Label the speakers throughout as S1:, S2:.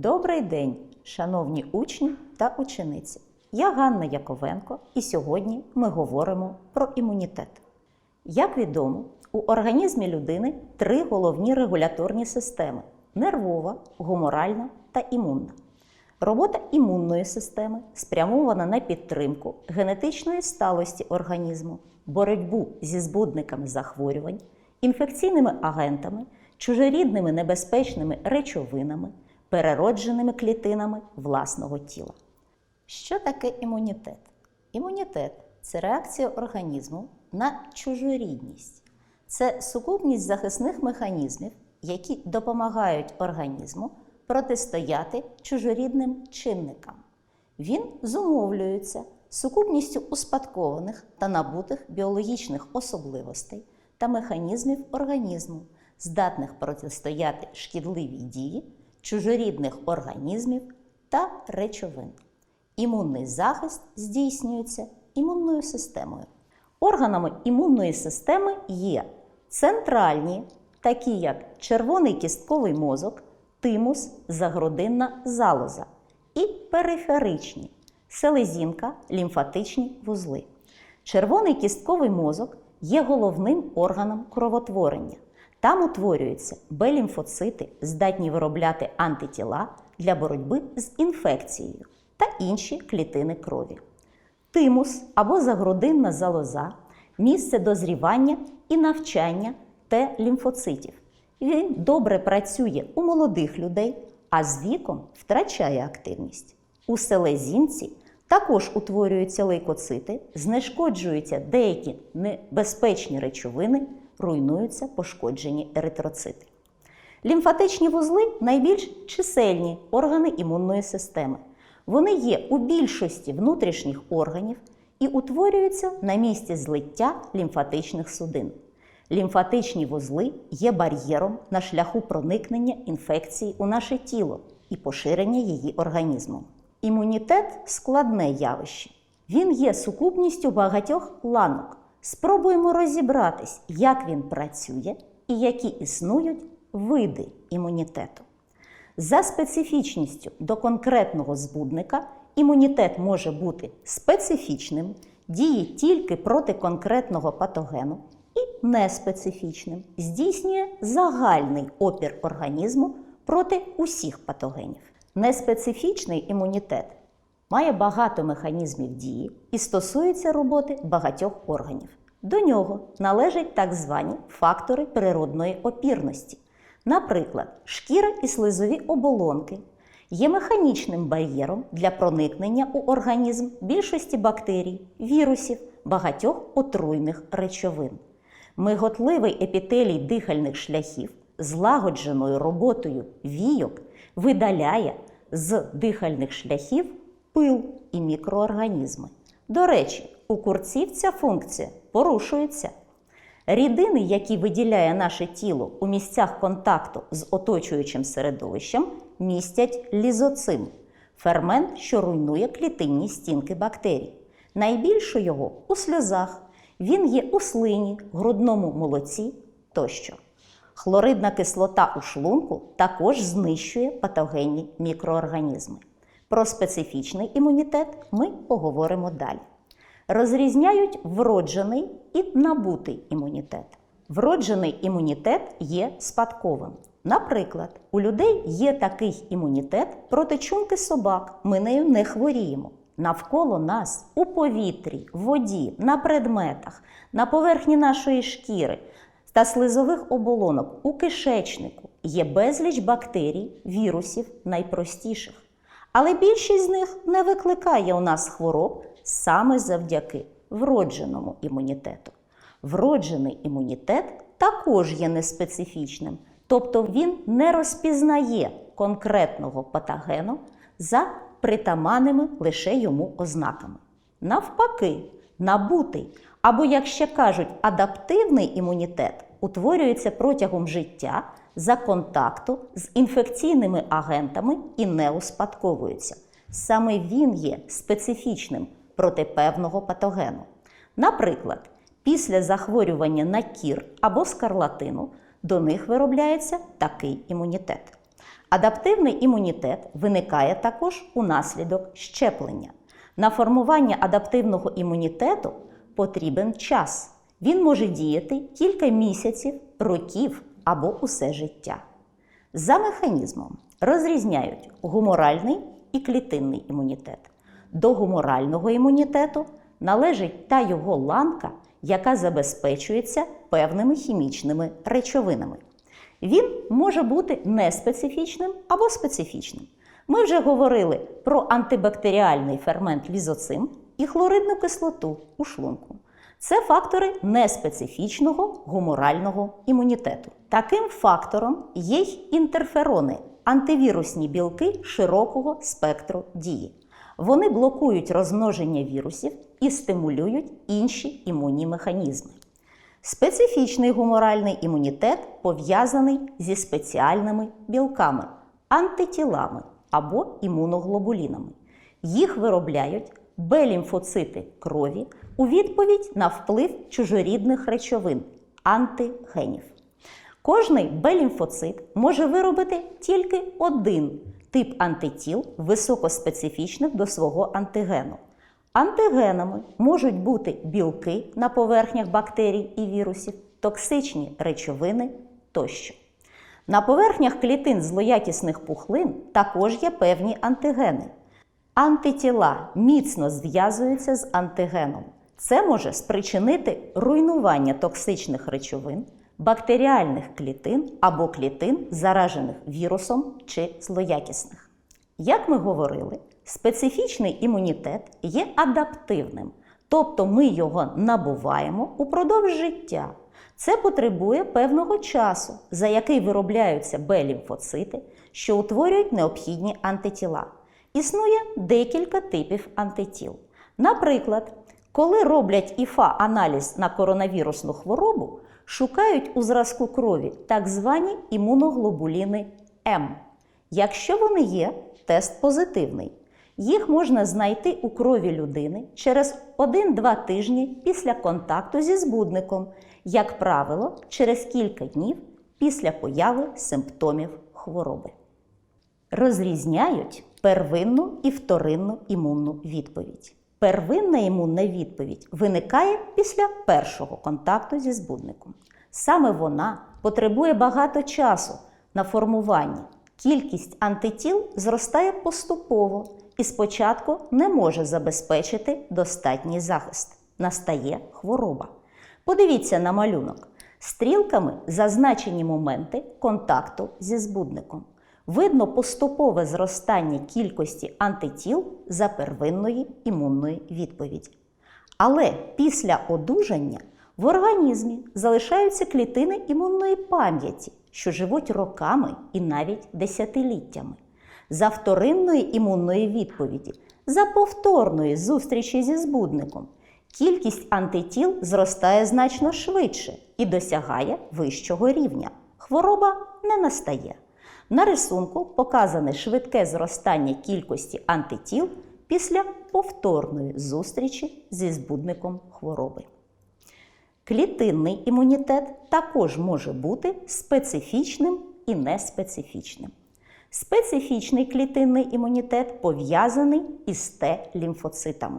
S1: Добрий день, шановні учні та учениці. Я Ганна Яковенко, і сьогодні ми говоримо про імунітет. Як відомо, у організмі людини три головні регуляторні системи: нервова, гуморальна та імунна. Робота імунної системи спрямована на підтримку генетичної сталості організму, боротьбу зі збудниками захворювань, інфекційними агентами, чужорідними небезпечними речовинами, переродженими клітинами власного тіла. Що таке імунітет? Імунітет це реакція організму на чужорідність. Це сукупність захисних механізмів, які допомагають організму протистояти чужорідним чинникам. Він зумовлюється сукупністю успадкованих та набутих біологічних особливостей та механізмів організму, здатних протистояти шкідливій дії чужорідних організмів та речовин. Імунний захист здійснюється імунною системою. Органами імунної системи є центральні, такі як червоний кістковий мозок, тимус, загрудинна залоза, і периферичні селезінка, лімфатичні вузли. Червоний кістковий мозок є головним органом кровотворення. Там утворюються Б-лімфоцити, здатні виробляти антитіла для боротьби з інфекцією та інші клітини крові. Тимус або загрудинна залоза місце дозрівання і навчання Т-лімфоцитів. Він добре працює у молодих людей, а з віком втрачає активність. У селезінці також утворюються лейкоцити, знешкоджуються деякі небезпечні речовини, руйнуються пошкоджені еритроцити. Лімфатичні вузли найбільш чисельні органи імунної системи. Вони є у більшості внутрішніх органів і утворюються на місці злиття лімфатичних судин. Лімфатичні вузли є бар'єром на шляху проникнення інфекції у наше тіло і поширення її організмом. Імунітет складне явище. Він є сукупністю багатьох ланок. Спробуємо розібратись, як він працює і які існують види імунітету. За специфічністю до конкретного збудника імунітет може бути специфічним, діє тільки проти конкретного патогену і неспецифічним, здійснює загальний опір організму проти усіх патогенів. Неспецифічний імунітет має багато механізмів дії і стосується роботи багатьох органів. До нього належать так звані фактори природної опірності. Наприклад, шкіра і слизові оболонки є механічним бар'єром для проникнення у організм більшості бактерій, вірусів, багатьох отруйних речовин. Миготливий епітелій дихальних шляхів злагодженою роботою війок видаляє з дихальних шляхів пил і мікроорганізми. До речі, у курців ця функція порушується. Рідини, які виділяє наше тіло у місцях контакту з оточуючим середовищем, містять лізоцим фермент, що руйнує клітинні стінки бактерій. Найбільше його у сльозах. Він є у слині, грудному молоці тощо. Хлоридна кислота у шлунку також знищує патогенні мікроорганізми. Про специфічний імунітет ми поговоримо далі. Розрізняють вроджений і набутий імунітет. Вроджений імунітет є спадковим. Наприклад, у людей є такий імунітет проти чумки собак. Ми нею не хворіємо. Навколо нас у повітрі, в воді, на предметах, на поверхні нашої шкіри та слизових оболонок у кишечнику є безліч бактерій, вірусів найпростіших. Але більшість з них не викликає у нас хвороб саме завдяки вродженому імунітету. Вроджений імунітет також є неспецифічним, тобто він не розпізнає конкретного патогену за притаманними лише йому ознаками. Навпаки, набутий, або, як ще кажуть, адаптивний імунітет утворюється протягом життя за контакту з інфекційними агентами і не успадковується. Саме він є специфічним проти певного патогену. Наприклад, після захворювання на кір або скарлатину до них виробляється такий імунітет. Адаптивний імунітет виникає також унаслідок щеплення. На формування адаптивного імунітету потрібен час. Він може діяти кілька місяців, років або усе життя. За механізмом розрізняють гуморальний і клітинний імунітет. До гуморального імунітету належить та його ланка, яка забезпечується певними хімічними речовинами. Він може бути неспецифічним або специфічним. Ми вже говорили про антибактеріальний фермент лізоцим і хлоридну кислоту у шлунку. Це фактори неспецифічного гуморального імунітету. Таким фактором є й інтерферони антивірусні білки широкого спектру дії. Вони блокують розмноження вірусів і стимулюють інші імунні механізми. Специфічний гуморальний імунітет пов'язаний зі спеціальними білками, антитілами або імуноглобулінами. Їх виробляють Б-лімфоцити крові у відповідь на вплив чужорідних речовин антигенів. Кожний Б-лімфоцит може виробити тільки один тип антитіл, високоспецифічних до свого антигену. Антигенами можуть бути білки на поверхнях бактерій і вірусів, токсичні речовини тощо. На поверхнях клітин злоякісних пухлин також є певні антигени. Антитіла міцно зв'язуються з антигеном. Це може спричинити руйнування токсичних речовин, бактеріальних клітин або клітин, заражених вірусом чи злоякісних. Як ми говорили, специфічний імунітет є адаптивним, тобто ми його набуваємо упродовж життя. Це потребує певного часу, за який виробляються Б-лімфоцити, що утворюють необхідні антитіла. Існує декілька типів антитіл. Наприклад, коли роблять ІФА-аналіз на коронавірусну хворобу, шукають у зразку крові так звані імуноглобуліни М. Якщо вони є, тест позитивний. Їх можна знайти у крові людини через 1-2 тижні після контакту зі збудником, як правило, через кілька днів після появи симптомів хвороби. Розрізняють первинну і вторинну імунну відповідь. Первинна імунна відповідь виникає після першого контакту зі збудником. Саме вона потребує багато часу на формування. Кількість антитіл зростає поступово і спочатку не може забезпечити достатній захист. Настає хвороба. Подивіться на малюнок. Стрілками зазначені моменти контакту зі збудником. Видно поступове зростання кількості антитіл за первинної імунної відповіді. Але після одужання в організмі залишаються клітини імунної пам'яті, що живуть роками і навіть десятиліттями. За вторинної імунної відповіді, за повторної зустрічі зі збудником, кількість антитіл зростає значно швидше і досягає вищого рівня. Хвороба не настає. На рисунку показане швидке зростання кількості антитіл після повторної зустрічі зі збудником хвороби. Клітинний імунітет також може бути специфічним і неспецифічним. Специфічний клітинний імунітет пов'язаний із Т-лімфоцитами.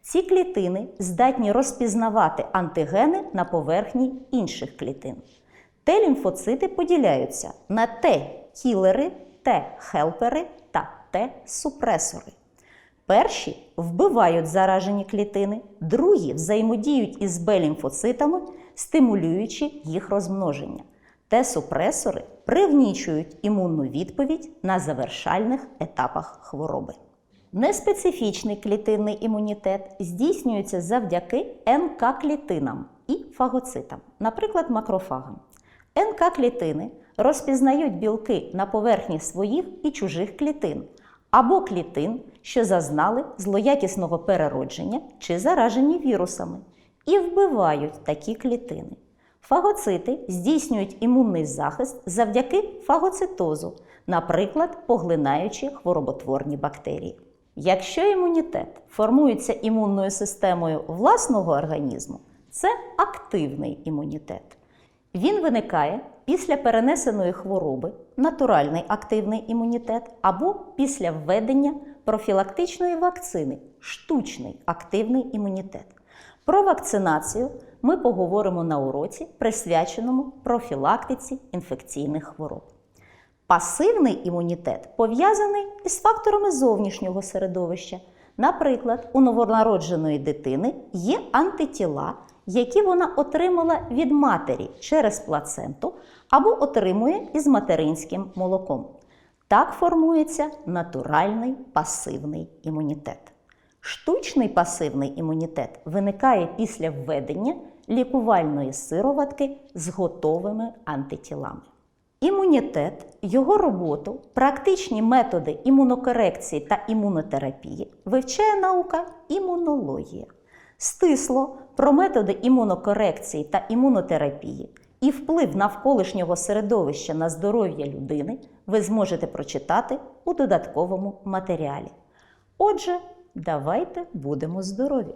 S1: Ці клітини здатні розпізнавати антигени на поверхні інших клітин. Т-лімфоцити поділяються на Т-кілери, Т-хелпери та Т-супресори. Перші вбивають заражені клітини, другі взаємодіють із Б-лімфоцитами, стимулюючи їх розмноження. Т-супресори пригнічують імунну відповідь на завершальних етапах хвороби. Неспецифічний клітинний імунітет здійснюється завдяки НК-клітинам і фагоцитам, наприклад, макрофагам. НК-клітини розпізнають білки на поверхні своїх і чужих клітин або клітин, що зазнали злоякісного переродження чи заражені вірусами, і вбивають такі клітини. Фагоцити здійснюють імунний захист завдяки фагоцитозу, наприклад, поглинаючи хвороботворні бактерії. Якщо імунітет формується імунною системою власного організму, це активний імунітет. Він виникає після перенесеної хвороби натуральний активний імунітет або після введення профілактичної вакцини штучний активний імунітет. Про вакцинацію ми поговоримо на уроці, присвяченому профілактиці інфекційних хвороб. Пасивний імунітет пов'язаний із факторами зовнішнього середовища. Наприклад, у новонародженої дитини є антитіла, які вона отримала від матері через плаценту або отримує із материнським молоком. Так формується натуральний пасивний імунітет. Штучний пасивний імунітет виникає після введення лікувальної сироватки з готовими антитілами. Імунітет, його роботу, практичні методи імунокорекції та імунотерапії вивчає наука імунологія. Стисло про методи імунокорекції та імунотерапії і вплив навколишнього середовища на здоров'я людини ви зможете прочитати у додатковому матеріалі. Отже, давайте будемо здорові!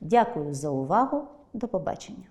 S1: Дякую за увагу! До побачення!